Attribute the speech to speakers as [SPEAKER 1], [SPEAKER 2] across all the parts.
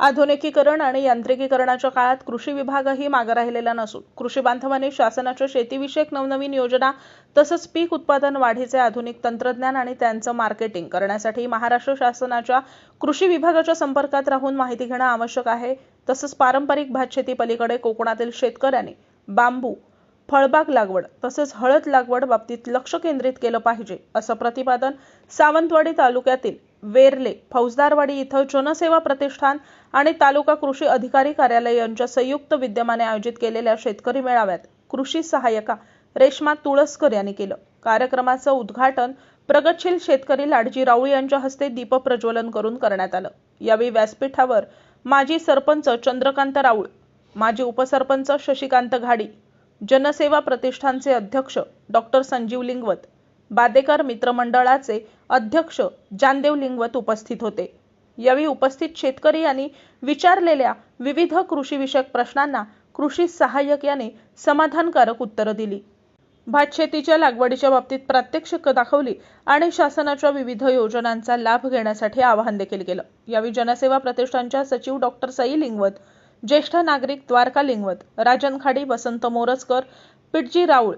[SPEAKER 1] आधुनिकीकरण आणि यांत्रिकीकरणाच्या काळात कृषी विभागही मागे राहिलेला नसून कृषी बांधवांनी शासनाच्या शेतीविषयक नवनवीन योजना तसंच पीक उत्पादन वाढीचे आधुनिक तंत्रज्ञान आणि त्यांचं मार्केटिंग करण्यासाठी महाराष्ट्र शासनाच्या कृषी विभागाच्या संपर्कात राहून माहिती घेणं आवश्यक आहे. तसंच पारंपरिक भातशेती पलीकडे कोकणातील शेतकऱ्यांनी बांबू फळबाग लागवड तसेच हळद लागवड बाबतीत लक्ष केंद्रित केलं पाहिजे असं प्रतिपादन सावंतवाडी तालुक्यातील वेर्ले फौजदारवाडी इथं जनसेवा प्रतिष्ठान आणि तालुका कृषी अधिकारी कार्यालय यांच्या संयुक्त विद्यमाने आयोजित केलेल्या शेतकरी मेळाव्यात कृषी सहाय्यका रेश्मा तुळसकर यांनी केलं. कार्यक्रमाचं उद्घाटन प्रगतशील शेतकरी लाडजी राऊळ यांच्या हस्ते दीपप्रज्वलन करून करण्यात आलं. यावेळी व्यासपीठावर माजी सरपंच चंद्रकांत राऊळ माजी उपसरपंच शशिकांत घाडी जनसेवा प्रतिष्ठानचे अध्यक्ष डॉक्टर संजीव लिंगवत बादेकर मित्रमंडळाचे अध्यक्ष जानदेव लिंगवत उपस्थित होते. यावेळी उपस्थित शेतकरी यांनी विचारलेल्या विविध कृषीविषयक प्रश्नांना कृषी सहाय्यक यांनी समाधानकारक उत्तरं दिली. भातशेतीच्या लागवडीच्या बाबतीत प्रात्यक्षिक दाखवली आणि शासनाच्या विविध योजनांचा लाभ घेण्यासाठी आवाहन देखील केलं. यावेळी जनसेवा प्रतिष्ठानच्या सचिव डॉक्टर सई लिंगवत ज्येष्ठ नागरिक द्वारका लिंगवत राजन खाडी वसंत मोरजकर पिटजी राऊळ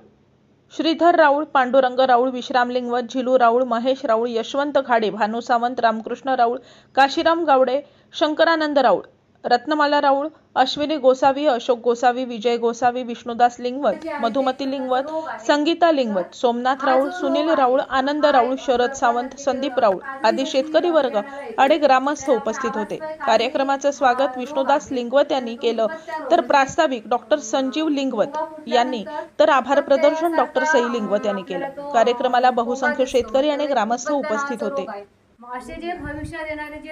[SPEAKER 1] श्रीधर राऊळ पांडुरंग राऊळ विश्रामलिंग झिलू राऊळ महेश राऊळ यशवंत खाडे भानू सावंत रामकृष्ण राऊळ काशीराम गावडे शंकरानंद राऊळ. रत्नमाला राऊळ अश्विनी गोसावी अशोक गोसावी विजय गोसावी विष्णुदास लिंगवत मधुमती लिंगवत संगीता लिंगवत सोमनाथ राऊळ सुनील राऊळ आनंद राऊळ शरद सावंत संदीप राऊळ आदी शेतकरी वर्ग आणि ग्रामस्थ उपस्थित होते. कार्यक्रमाचं स्वागत विष्णुदास लिंगवत यांनी केलं. तर प्रास्ताविक डॉक्टर संजीव लिंगवत यांनी तर आभार प्रदर्शन डॉक्टर सई लिंगवत यांनी केलं. कार्यक्रमाला बहुसंख्य शेतकरी आणि ग्रामस्थ उपस्थित होते.
[SPEAKER 2] असे जे जे